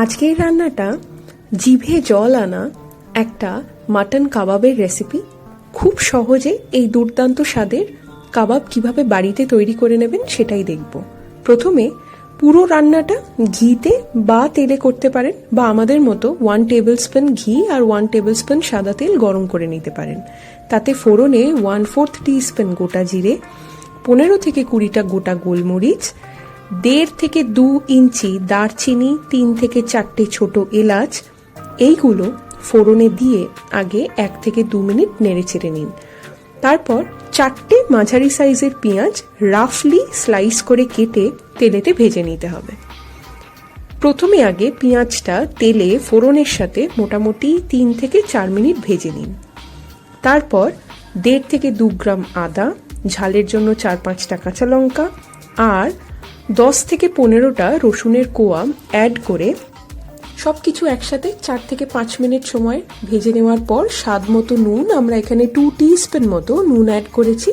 আজকের রান্নাটা জিভে জল আনা একটা মাটন কাবাবের রেসিপি খুব সহজে এই দুর্দান্ত স্বাদের কাবাব কীভাবে বাড়িতে তৈরি করে নেবেন সেটাই দেখব। প্রথমে পুরো রান্নাটা ঘিতে বা তেলে করতে পারেন বা আমাদের মতো ওয়ান টেবিল স্পুন ঘি আর ওয়ান টেবিল স্পুন সাদা তেল গরম করে নিতে পারেন। তাতে ফোড়নে ওয়ান ফোর্থ টি স্পুন গোটা জিরে, পনেরো থেকে কুড়িটা গোটা গোলমরিচ দেড় থেকে দু ইঞ্চি দারচিনি, তিন থেকে চারটে ছোট এলাচ, এইগুলো ফোড়নে দিয়ে আগে এক থেকে দু মিনিট নেড়ে চেড়ে নিন। তারপর চারটে মাঝারি সাইজের পেঁয়াজ রাফলি স্লাইস করে কেটে তেলেতে ভেজে নিতে হবে। প্রথমে আগে পেঁয়াজটা তেলে ফোড়নের সাথে মোটামুটি তিন থেকে চার মিনিট ভেজে নিন। তারপর দেড় থেকে দু গ্রাম আদা, ঝালের জন্য চার পাঁচটা কাঁচা লঙ্কা আর দশ থেকে পনেরোটা রসুনের কোয়া অ্যাড করে সব কিছু একসাথে চার থেকে পাঁচ মিনিট সময় ভেজে নেওয়ার পর স্বাদ মতো নুন, আমরা এখানে টু স্পুন মতো নুন অ্যাড করেছি।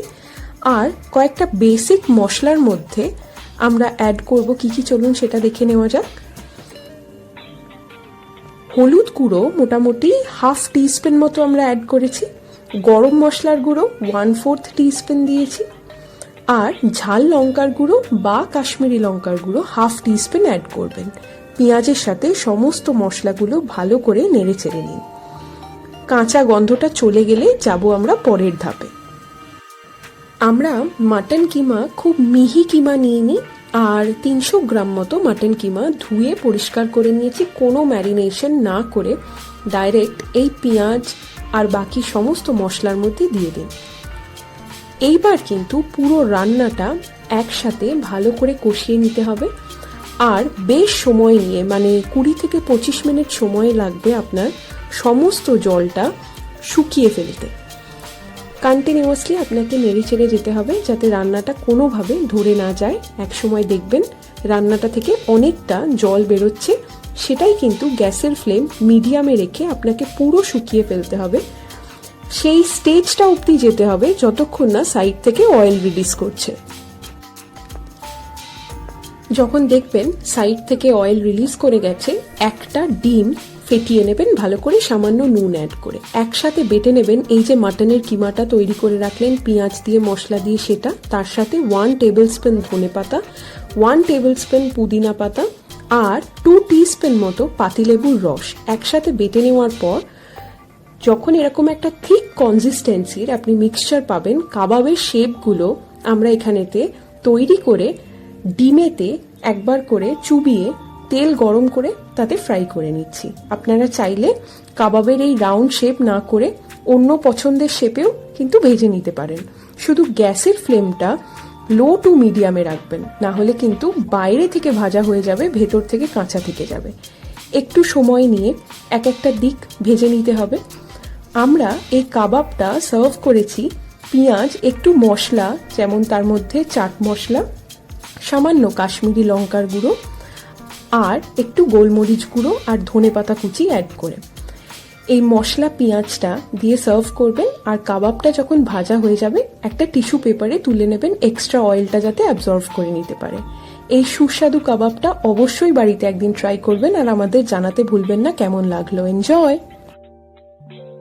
আর কয়েকটা বেসিক মশলার মধ্যে আমরা অ্যাড করব, কি কি চলুন সেটা দেখে নেওয়া যাক। হলুদ গুঁড়ো মোটামুটি হাফ টিস্পুন মতো আমরা অ্যাড করেছি। গরম মশলার গুঁড়ো ওয়ান ফোর্থ টিস্পুন দিয়েছি। আর ঝাল লঙ্কার গুঁড়ো বা কাশ্মীরি লঙ্কার গুঁড়ো হাফ টিস্পুন অ্যাড করবেন। পেঁয়াজের সাথে সমস্ত মশলাগুলো ভালো করে নেড়ে চেড়ে নিন। কাঁচা গন্ধটা চলে গেলে যাব আমরা পরের ধাপে। আমরা মাটন কিমা খুব মিহি কিমা নিয়ে নিই আর তিনশো গ্রাম মতো মাটন কিমা ধুয়ে পরিষ্কার করে নিয়েছি। কোনো ম্যারিনেশন না করে ডাইরেক্ট এই পেঁয়াজ আর বাকি সমস্ত মশলার মধ্যে দিয়ে দিন। এইবার কিন্তু পুরো রান্নাটা একসাথে ভালো করে কষিয়ে নিতে হবে। আর বেশ সময় নিয়ে মানে কুড়ি থেকে পঁচিশ মিনিট সময় লাগবে আপনার সমস্ত জলটা শুকিয়ে ফেলতে। কন্টিনিউয়াসলি আপনাকে নেড়ে চেড়ে যেতে হবে যাতে রান্নাটা কোনোভাবে ধরে না যায়। এক সময় দেখবেন রান্নাটা থেকে অনেকটা জল বেরোচ্ছে। সেটাই কিন্তু গ্যাসের ফ্লেম মিডিয়ামে রেখে আপনাকে পুরো শুকিয়ে ফেলতে হবে। সেই স্টেজটা অবধি যেতে হবে যতক্ষণ না সাইড থেকে অয়েল রিলিজ করছে। যখন দেখবেন সাইড থেকে অয়েল রিলিজ করে গেছে, একটা ডিম ফেটিয়ে নেবেন, ভালো করে সামান্য নুন অ্যাড করে। একসাথে বেটে নেবেন এই যে মাটনের কিমাটা তৈরি করে রাখলেন, পেঁয়াজ দিয়ে, মশলা দিয়ে সেটা, তার সাথে ওয়ান টেবিল স্পুন ধনে পাতা ওয়ান টেবিল স্পুন পুদিনা পাতা, আর টু স্পুন মতো পাতিলেবুর রস। একসাথে বেটে নেওয়ার পর যখন এরকম একটা থিক কনসিস্টেন্সির আপনি মিক্সচার পাবেন, কাবাবের শেপগুলো আমরা এখানেতে তৈরি করে ডিমেতে একবার করে চুবিয়ে তেল গরম করে তাতে ফ্রাই করে নিচ্ছি। আপনারা চাইলে কাবাবের এই রাউন্ড শেপ না করে অন্য পছন্দের শেপেও কিন্তু ভেজে নিতে পারেন। শুধু গ্যাসের ফ্লেমটা লো টু মিডিয়ামে রাখবেন, না হলে কিন্তু বাইরে থেকে ভাজা হয়ে যাবে, ভেতর থেকে কাঁচা থেকে যাবে। একটু সময় নিয়ে এক একটা দিক ভেজে নিতে হবে। আমরা এই কাবাবটা সার্ভ করেছি পেঁয়াজ, একটু মশলা, যেমন তার মধ্যে চাট মশলা, সামান্য কাশ্মীরি লঙ্কার গুঁড়ো, আর একটু গোলমরিচ গুঁড়ো আর ধনে পাতা কুচি অ্যাড করে। এই মশলা পেঁয়াজটা দিয়ে সার্ভ করবেন আর কাবাবটা যখন ভাজা হয়ে যাবে, একটা টিস্যু পেপারে তুলে নেবেন এক্সট্রা অয়েলটা যাতে অ্যাবজর্ভ করে নিতে পারে। এই সুস্বাদু কাবাবটা অবশ্যই বাড়িতে একদিন ট্রাই করবেন আর আমাদের জানাতে ভুলবেন না, কেমন লাগল? এনজয়